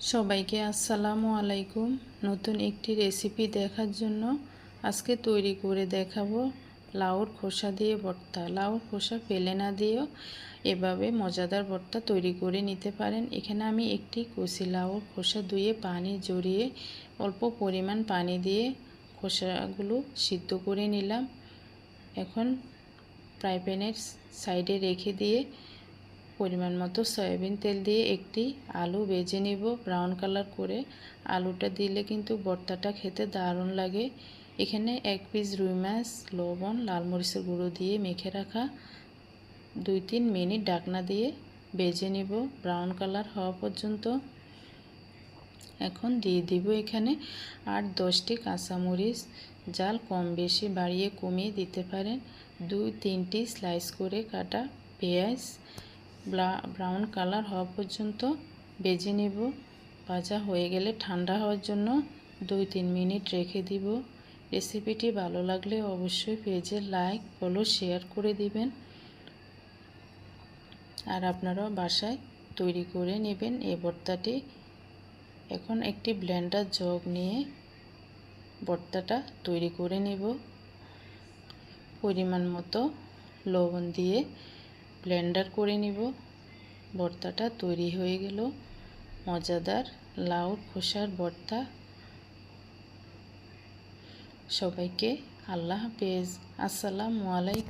সবাইকে আসসালামু আলাইকুম। নতুন একটি রেসিপি দেখার জন্য আজকে তৈরি করে দেখাবো লাউর খোসা দিয়ে ভর্তা। লাউর খোসা ফেলে না দিয়েও এভাবে মজাদার ভর্তা তৈরি করে নিতে পারেন। এখানে আমি একটি কষি লাউর খোসা ধুয়ে পানি জড়িয়ে অল্প পরিমাণ পানি দিয়ে খোসাগুলো সিদ্ধ করে নিলাম। এখন ফ্রাই সাইডে রেখে দিয়ে পরিমাণ মতো সয়াবিন তেল দিয়ে একটি আলু ভেজে নিব। ব্রাউন কালার করে আলুটা দিলে কিন্তু ভর্তাটা খেতে দারুণ লাগে। এখানে এক পিস রুই মাছ, লবণ, লাল মরিচের গুঁড়ো দিয়ে মেখে রাখা দুই তিন মিনিট ডাকনা দিয়ে ভেজে নিব। ব্রাউন কালার হওয়া পর্যন্ত এখন দিয়ে দিব এখানে আট দশটি কাঁচামরিচ। জাল কম বেশি বাড়িয়ে কমিয়ে দিতে পারেন। দুই তিনটি স্লাইস করে কাটা পেঁয়াজ। ব্রাউন কালার হওয়া পর্যন্ত বেজে নেব। ভাজা হয়ে গেলে ঠান্ডা হওয়ার জন্য দুই তিন মিনিট রেখে দিব। রেসিপিটি ভালো লাগলে অবশ্যই পেজে লাইক, ফলো, শেয়ার করে দিবেন। আর আপনারাও বাসায় তৈরি করে নেবেন এই ভর্তাটি। এখন একটি ব্লেন্ডার জগ নিয়ে ভর্তাটা তৈরি করে নেব। পরিমাণ মতো লবণ দিয়ে ব্লেন্ডার করে নিব। ভর্তাটা তৈরি হয়ে গেল। মজাদার লাউর খোসার ভর্তা সবাইকে আল্লাহ হাফেজ। আসসালামু আলাইকুম।